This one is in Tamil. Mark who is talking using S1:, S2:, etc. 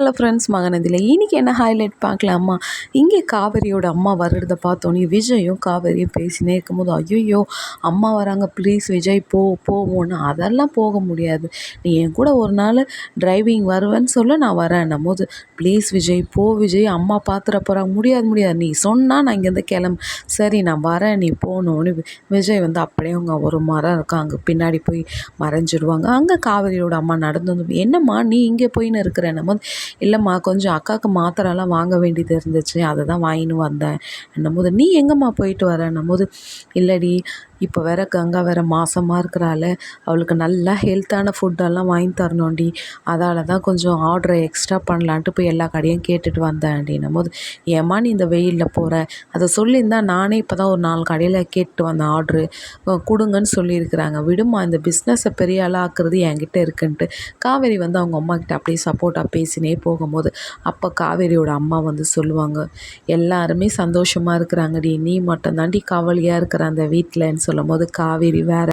S1: Hello friends மகனதில். இன்றைக்கி என்ன ஹைலைட் பார்க்கலாமா? இங்கே காவேரியோட அம்மா வர்றதை பார்த்தோன்னே விஜயும் காவேரியும் பேசினே இருக்கும்போது ஐயோ அம்மா வராங்க ப்ளீஸ் விஜய் போ போவோன்னு. அதெல்லாம் போக முடியாது. நீ என் கூட ஒரு நாள் டிரைவிங் வருவேன்னு சொல்ல நான் வரேன்னும் போது ப்ளீஸ் விஜய் போ விஜய் அம்மா பார்த்துட போகிறாங்க முடியாது முடியாது. நீ சொன்னால் நான் இங்கேருந்து கிளம்பு. சரி நான் வரேன் நீ போகணுன்னு விஜய் வந்து அப்படியே அவங்க ஒரு மரம் இருக்கும் அங்கே பின்னாடி போய் மறைஞ்சிடுவாங்க அங்கே காவேரியோட அம்மா நடந்து வந்து என்னம்மா நீ இங்கே போயின்னு இருக்கிறேன்னும் போது இல்லைம்மா கொஞ்சம் அக்காவுக்கு மாத்திரைலாம் வாங்க வேண்டியது இருந்துச்சு. அதை தான் வாங்கின்னு வந்தேன். என்னும்போது நீ எங்கேம்மா போயிட்டு வரேன்னும் போது இல்லடி இப்போ வேற கங்கா வேற மாசமாக இருக்கிறாள் அவளுக்கு நல்லா ஹெல்த்தான ஃபுட்டெல்லாம் வாங்கி தரணும்டி. அதால் தான் கொஞ்சம் ஆர்டரை எக்ஸ்ட்ரா பண்ணலான்ட்டு போய் எல்லா கடையும் கேட்டுட்டு வந்தேன் அப்படின்னும் போது ஏம்மா நீ இந்த வெயிலில் போகிற அதை சொல்லியிருந்தா நானே இப்போ தான் ஒரு நாலு கடையில் கேட்டு வந்தேன் ஆர்ட்ரு கொடுங்கன்னு சொல்லியிருக்கிறாங்க. விடுமா இந்த பிஸ்னஸை பெரிய ஆளாக ஆக்குறது என்கிட்ட இருக்குன்ட்டு. காவேரி வந்து அவங்க அம்மா கிட்ட அப்படியே சப்போர்ட்டாக பேசினே போகும்போது அப்போ காவேரியோட அம்மா வந்து சொல்லுவாங்க எல்லாருமே சந்தோஷமாக இருக்கிறாங்கடி. நீ மட்டும் தாண்டி கவலையாக இருக்கிற அந்த வீட்டிலன்னு சொல்லும்போது காவேரி வேற